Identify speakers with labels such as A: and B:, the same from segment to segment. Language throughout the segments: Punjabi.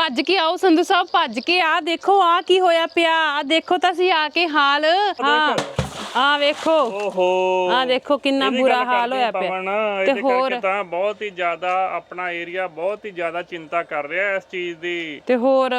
A: ਭੱਜ ਕੇ ਆਓ ਸੰਧੂ ਸਾਹਿਬ ਭੱਜ ਕੇ। ਆ ਦੇਖੋ ਆ ਕੀ ਹੋਇਆ ਪਿਆ। ਆ ਦੇਖੋ ਤਾਂ ਅਸੀਂ ਆ ਕੇ ਹਾਲ। ਹਾਂ। ਆ ਵੇਖੋ।
B: ਓਹੋ।
A: ਆ ਦੇਖੋ ਕਿੰਨਾ
B: ਇਹਦੀ
A: ਬੁਰਾ
B: ਗੱਲ
A: ਹਾਲ
B: ਕਰਦੇ
A: ਹੋਇਆ
B: ਪਵਨ,
A: ਪਿਆ
B: ਇਹਦੇ
A: ਤੇ ਹੋਰ?
B: ਤਾਂ ਬਹੁਤ ਹੀ ਜ਼ਿਆਦਾ ਆਪਣਾ ਏਰੀਆ ਬਹੁਤ ਹੀ ਜ਼ਿਆਦਾ ਚਿੰਤਾ ਕਰ ਰਿਹਾ ਇਸ ਚੀਜ਼ ਦੀ।
A: ਤੇ ਹੋਰ?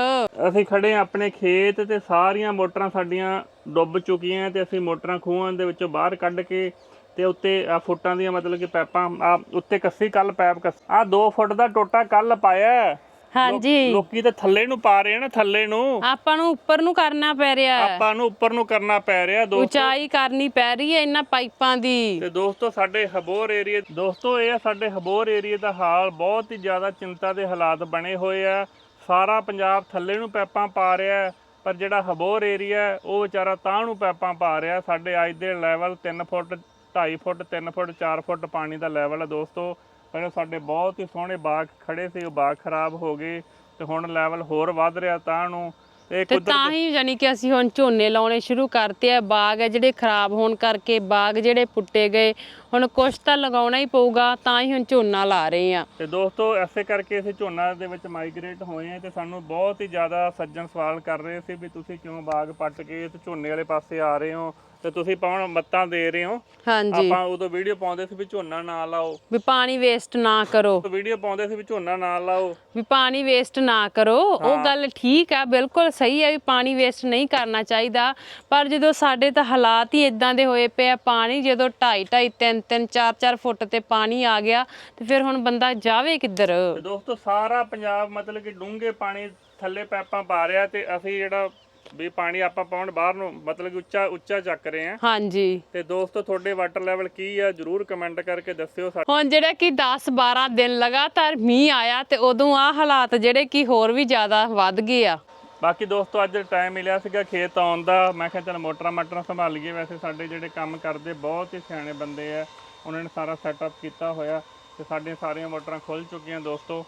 B: ਅਸੀਂ ਖੜੇ ਹਾਂ ਆਪਣੇ ਖੇਤ ਤੇ ਸਾਰੀਆਂ ਮੋਟਰਾਂ ਸਾਡੀਆਂ ਡੁੱਬ ਚੁੱਕੀਆਂ ਤੇ ਅਸੀਂ ਮੋਟਰਾਂ ਖੂਹਾਂ ਦੇ ਵਿੱਚੋਂ ਬਾਹਰ ਕੱਢ ਕੇ ਤੇ ਉੱਤੇ ਆ ਫੁੱਟਾਂ ਦੀਆਂ ਮਤਲਬ ਕਿ ਪੈਪਾਂ ਆ ਉੱਤੇ ਕੱਸੀ ਕੱਲ ਪੈਪ ਕੱਸ ਆ 2 ਫੁੱਟ ਦਾ ਟੋਟਾ ਕੱਲ ਪਾਇਆ। ਹੈ।
A: ਹਾਂਜੀ।
B: ਲੋਕੀ ਤੇ ਥੱਲੇ ਨੂੰ ਪਾ ਰਹੇ ਆ ਨਾ ਥੱਲੇ ਨੂੰ।
A: ਆਪਾਂ ਨੂੰ ਉੱਪਰ ਨੂੰ ਕਰਨਾ ਪੈ ਰਿਹਾ। ਹੈ
B: ਆਪਾਂ ਨੂੰ ਉੱਪਰ ਨੂੰ ਕਰਨਾ ਪੈ ਰਿਹਾ ਦੋਸਤੋ।
A: ਉਚਾਈ ਕਰਨੀ ਪੈ ਰਹੀ ਹੈ ਇਹਨਾਂ ਪਾਈਪਾਂ ਦੀ।
B: ਤੇ ਦੋਸਤੋ ਸਾਡੇ ਹਬੋਰ ਏਰੀਆ ਦੋਸਤੋ ਇਹ ਆ ਸਾਡੇ ਹਬੋਰ ਏਰੀਆ ਦਾ ਹਾਲ। ਬਹੁਤ ਹੀ ਜ਼ਿਆਦਾ ਚਿੰਤਾ ਦੇ ਹਾਲਾਤ ਬਣੇ ਹੋਏ ਆ। ਸਾਰਾ ਪੰਜਾਬ ਥੱਲੇ ਨੂੰ ਪੈਪਾਂ ਪਾ ਰਿਹਾ ਹੈ, ਪਰ ਜਿਹੜਾ ਹਬੋਰ ਏਰੀਆ ਉਹ ਵਿਚਾਰਾ ਤਾਂ ਨੂੰ ਪੈਪਾਂ ਪਾ ਰਿਹਾ ਸਾਡੇ ਅੱਜ ਦੇ ਲੈਵਲ 3 ਫੁੱਟ 2.5 ਫੁੱਟ 3 ਫੁੱਟ 4 ਫੁੱਟ ਪਾਣੀ ਦਾ ਲੈਵਲ ਹੈ ਦੋਸਤੋ। ਪਹਿਲਾਂ ਸਾਡੇ ਬਹੁਤ ਹੀ ਸੋਹਣੇ ਬਾਗ ਖੜੇ ਸੀ ਉਹ ਬਾਗ ਖਰਾਬ ਹੋ ਗਏ ਤੇ ਹੁਣ ਲੈਵਲ ਹੋਰ ਵੱਧ ਰਿਹਾ ਤਾਂ ਨੂੰ ਤੇ
A: ਤੇ ਹੀ ਯਾਨੀ ਕਿ ਅਸੀਂ ਹੁਣ ਝੋਨੇ ਲਾਉਣੇ ਸ਼ੁਰੂ ਕਰਤੇ ਆ ਬਾਗ ਹੈ ਜਿਹੜੇ ਖਰਾਬ ਹੋਣ ਕਰਕੇ ਬਾਗ ਜਿਹੜੇ ਪੁੱਟੇ ਗਏ ਹੁਣ ਕੁਛ ਤਾਂ ਲਗਾਉਣਾ ਹੀ ਪਊਗਾ ਤਾਂ ਹੀ ਹੁਣ ਝੋਨਾ ਲਾ ਰਹੇ ਆ
B: ਤੇ ਦੋਸਤੋ ਐਸੇ ਕਰਕੇ ਅਸੀਂ ਝੋਨਾ ਦੇ ਵਿੱਚ ਮਾਈਗ੍ਰੇਟ ਹੋਏ ਆ ਤੇ ਸਾਨੂੰ ਬਹੁਤ ਹੀ ਜ਼ਿਆਦਾ ਸੱਜਣ ਸਵਾਲ ਕਰ ਰਹੇ ਸੀ ਵੀ ਤੁਸੀਂ ਕਿਉਂ ਬਾਗ ਪੱਟ ਕੇ ਤੇ ਝੋਨੇ ਵਾਲੇ ਪਾਸੇ ਆ ਰਹੇ ਹੋ ਤੇ ਤੁਸੀਂ ਪਾਉਣ ਮੱਤਾਂ ਦੇ ਰਹੇ ਹੋ?
A: ਹਾਂਜੀ।
B: ਆਪਾਂ ਉਦੋਂ ਵੀਡੀਓ ਪਾਉਂਦੇ ਸੀ ਵੀ ਝੋਨਾ ਨਾ ਲਾਓ।
A: ਵੀ ਪਾਣੀ ਵੇਸਟ ਨਾ ਕਰੋ।
B: ਵੀਡੀਓ ਪਾਉਂਦੇ ਸੀ ਵੀ ਝੋਨਾ ਨਾ ਲਾਓ।
A: ਵੀ ਪਾਣੀ ਵੇਸਟ ਨਾ ਕਰੋ। ਉਹ ਗੱਲ ਠੀਕ ਆ ਬਿਲਕੁਲ ਸਹੀ ਹੈ ਵੀ ਪਾਣੀ ਵੇਸਟ ਨਹੀਂ ਕਰਨਾ ਚਾਹੀਦਾ। ਪਰ ਜਦੋਂ ਸਾਡੇ ਤਾਂ ਹਾਲਾਤ ਹੀ ਇਦਾਂ ਦੇ ਹੋਏ ਪਏ ਆ ਪਾਣੀ ਜਦੋਂ 2.5 2.5 3 3 4 4 ਫੁੱਟ ਤੇ ਪਾਣੀ ਆ ਗਿਆ ਤੇ ਫਿਰ ਹੁਣ ਬੰਦਾ ਜਾਵੇ ਕਿੱਧਰ?
B: ਤੇ ਦੋਸਤੋ ਸਾਰਾ ਪੰਜਾਬ ਮਤਲਬ ਕਿ ਡੂੰਘੇ ਪਾਣੀ ਥੱਲੇ ਪੈਪਾਂ ਪਾ ਰਿਹਾ ਤੇ ਅਸੀਂ ਜਿਹੜਾ ਵੀ ਪਾਣੀ ਆਪਾਂ ਪਾਉਣ ਬਾਹਰ ਨੂੰ ਮਤਲਬ ਕਿ ਉੱਚਾ ਉੱਚਾ ਚੱਕ ਰਹੇ ਆ
A: ਹਾਂਜੀ।
B: ਤੇ ਦੋਸਤੋ ਤੁਹਾਡੇ ਵਾਟਰ ਲੈਵਲ ਕੀ ਆ ਜਰੂਰ ਕਮੈਂਟ ਕਰਕੇ ਦੱਸਿਓ ਸਾ-
A: ਹੁਣ ਜਿਹੜਾ ਕਿ 10 12 ਦਿਨ ਲਗਾਤਾਰ ਮੀਂਹ ਆਇਆ ਤੇ ਉਦੋਂ ਆ ਹਾਲਾਤ ਜਿਹੜੇ ਕਿ ਹੋਰ ਵੀ ਜ਼ਿਆਦਾ ਵੱਧ ਗਏ ਆ।
B: ਬਾਕੀ ਦੋਸਤੋ ਅੱਜ ਟਾਈਮ ਮਿਲਿਆ ਸੀਗਾ ਖੇਤ ਆਉਣ ਦਾ। ਮੈਂ ਕਿਹਾ ਚਲ ਮੋਟਰਾਂ ਮਾਟਰਾਂ ਸੰਭਾਲ ਲਈਏ। ਵੈਸੇ ਸਾਡੇ ਜਿਹੜੇ ਕੰਮ ਕਰਦੇ ਬਹੁਤ ਹੀ ਸਿਆਣੇ ਬੰਦੇ ਆ। ਉਹਨਾਂ ਨੇ ਸਾਰਾ ਸੈਟਅਪ ਕੀਤਾ ਹੋਇਆ ਤੇ ਸਾਡੀਆਂ ਸਾਰੀਆਂ ਮੋਟਰਾਂ ਖੁੱਲ ਚੁੱਕੀਆਂ ਦੋਸਤੋ।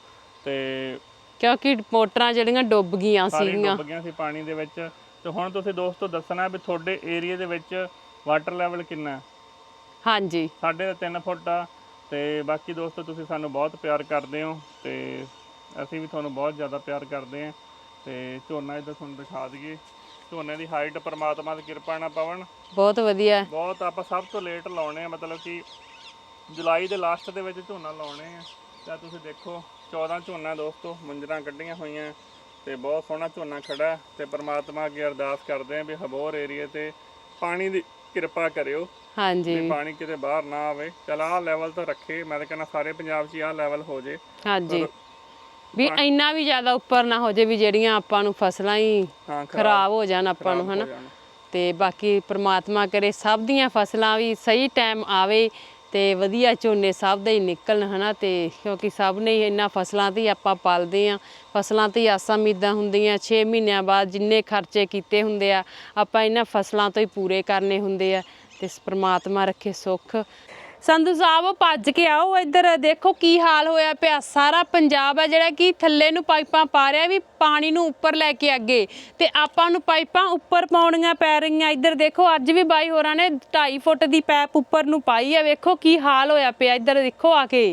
B: ਤੇ
A: ਕਿਉਂਕਿ ਮੋਟਰਾਂ ਜਿਹੜੀਆਂ ਡੁੱਬ ਗਈਆਂ ਸੀਗੀਆਂ
B: ਡੁੱਬ ਗਈਆਂ ਸੀ ਪਾਣੀ ਦੇ ਵਿੱਚ। ਤੇ ਹੁਣ ਤੁਸੀਂ ਦੋਸਤੋ ਦੱਸਣਾ ਵੀ ਤੁਹਾਡੇ ਏਰੀਆ ਦੇ ਵਿੱਚ ਵਾਟਰ ਲੈਵਲ ਕਿੰਨਾ
A: ਹਾਂਜੀ।
B: ਸਾਡੇ ਤਾਂ 3 ਫੁੱਟ ਆ। ਤੇ ਬਾਕੀ ਦੋਸਤੋ ਤੁਸੀਂ ਸਾਨੂੰ ਬਹੁਤ ਪਿਆਰ ਕਰਦੇ ਹੋ ਤੇ ਅਸੀਂ ਵੀ ਤੁਹਾਨੂੰ ਬਹੁਤ ਜ਼ਿਆਦਾ ਪਿਆਰ ਕਰਦੇ ਹਾਂ। ਤੇ ਝੋਨਾ ਇੱਧਰ ਤੁਹਾਨੂੰ ਦਿਖਾ ਦਈਏ। ਝੋਨੇ ਦੀ ਹਾਈਟ ਪ੍ਰਮਾਤਮਾ ਦੀ ਕਿਰਪਾ ਨਾਲ ਪਵਨ।
A: ਬਹੁਤ ਵਧੀਆ।
B: ਬਹੁਤ ਆਪਾਂ ਸਭ ਤੋਂ ਲੇਟ ਲਾਉਣੇ ਆ ਮਤਲਬ ਕਿ ਜੁਲਾਈ ਦੇ ਲਾਸਟ ਦੇ ਵਿੱਚ ਝੋਨਾ ਲਾਉਣੇ ਆ। ਤਾਂ ਤੁਸੀਂ ਦੇਖੋ 14 ਝੋਨਾ ਦੋਸਤੋ ਮੁੰਜਰਾਂ ਕੱਢੀਆਂ ਹੋਈਆਂ। ਤੇ ਬਹੁਤ ਸੋਹਣਾ ਝੋਨਾ ਖੜਾ ਤੇ ਪ੍ਰਮਾਤਮਾ ਅੱਗੇ ਅਰਦਾਸ ਕਰਦੇ ਆ ਵੀ ਹਬੋਰ ਏਰੀਏ ਤੇ ਪਾਣੀ ਦੀ ਕਿਰਪਾ ਕਰਿਓ।
A: ਹਾਂਜੀ।
B: ਵੀ ਪਾਣੀ ਕਿਤੇ ਬਾਹਰ ਨਾ ਆਵੇ। ਚਲ ਆਹ ਲੈਵਲ ਤਾਂ ਰੱਖੇ ਮੈਂ ਤਾਂ ਕਹਿੰਦਾ ਸਾਰੇ ਪੰਜਾਬ 'ਚ ਆਹ ਲੈਵਲ ਹੋ ਜੇ।
A: ਹਾਂਜੀ। ਵੀ ਇੰਨਾ ਵੀ ਜ਼ਿਆਦਾ ਉੱਪਰ ਨਾ ਹੋ ਜੇ ਵੀ ਜਿਹੜੀਆਂ ਆਪਾਂ ਨੂੰ ਫਸਲਾਂ ਹੀ
B: ਹਾਂ
A: ਖਰਾਬ ਹੋ ਜਾਣ ਆਪਾਂ ਨੂੰ ਹਨਾ। ਤੇ ਬਾਕੀ ਪ੍ਰਮਾਤਮਾ ਕਰੇ ਸਭ ਦੀਆਂ ਫਸਲਾਂ ਵੀ ਸਹੀ ਟਾਈਮ ਆਵੇ ਤੇ ਵਧੀਆ ਝੋਨੇ ਸਭ ਦੇ ਹੀ ਨਿਕਲਣ ਹਨਾ? ਤੇ ਕਿਉਂਕਿ ਸਭ ਨੇ ਹੀ ਇਹਨਾਂ ਫਸਲਾਂ ਤੇ ਹੀ ਆਪਾਂ ਪਾਲਦੇ ਆ ਫਸਲਾਂ ਤੇ ਹੀ ਆਸਾਂ ਉਮੀਦਾਂ ਹੁੰਦੀਆਂ 6 ਮਹੀਨਿਆਂ ਬਾਅਦ ਜਿੰਨੇ ਖਰਚੇ ਕੀਤੇ ਹੁੰਦੇ ਆ ਆਪਾਂ ਇਹਨਾਂ ਫਸਲਾਂ ਤੋਂ ਹੀ ਪੂਰੇ ਕਰਨੇ ਹੁੰਦੇ ਆ। ਤੇ ਪ੍ਰਮਾਤਮਾ ਰੱਖੇ ਸੁੱਖ। ਸੰਧੂ ਸਾਹਿਬ ਭੱਜ ਕੇ ਆਓ ਇੱਧਰ, ਦੇਖੋ ਕੀ ਹਾਲ ਹੋਇਆ ਪਿਆ। ਸਾਰਾ ਪੰਜਾਬ ਆ ਜਿਹੜਾ ਕਿ ਥੱਲੇ ਨੂੰ ਪਾਈਪਾਂ ਪਾ ਰਿਹਾ ਵੀ ਪਾਣੀ ਨੂੰ ਉੱਪਰ ਲੈ ਕੇ ਅੱਗੇ। ਤੇ ਆਪਾਂ ਨੂੰ ਪਾਈਪਾਂ ਉੱਪਰ ਪਾਉਣੀਆਂ ਪੈ ਰਹੀਆਂ। ਇੱਧਰ ਦੇਖੋ, ਅੱਜ ਵੀ ਬਾਈ ਹੋਰਾਂ ਨੇ 2.5 ਫੁੱਟ ਦੀ ਪੈਪ ਉੱਪਰ ਨੂੰ ਪਾਈ ਹੈ ਵੇਖੋ ਕੀ ਹਾਲ ਹੋਇਆ ਪਿਆ ਇੱਧਰ, ਦੇਖੋ ਆ ਕੇ।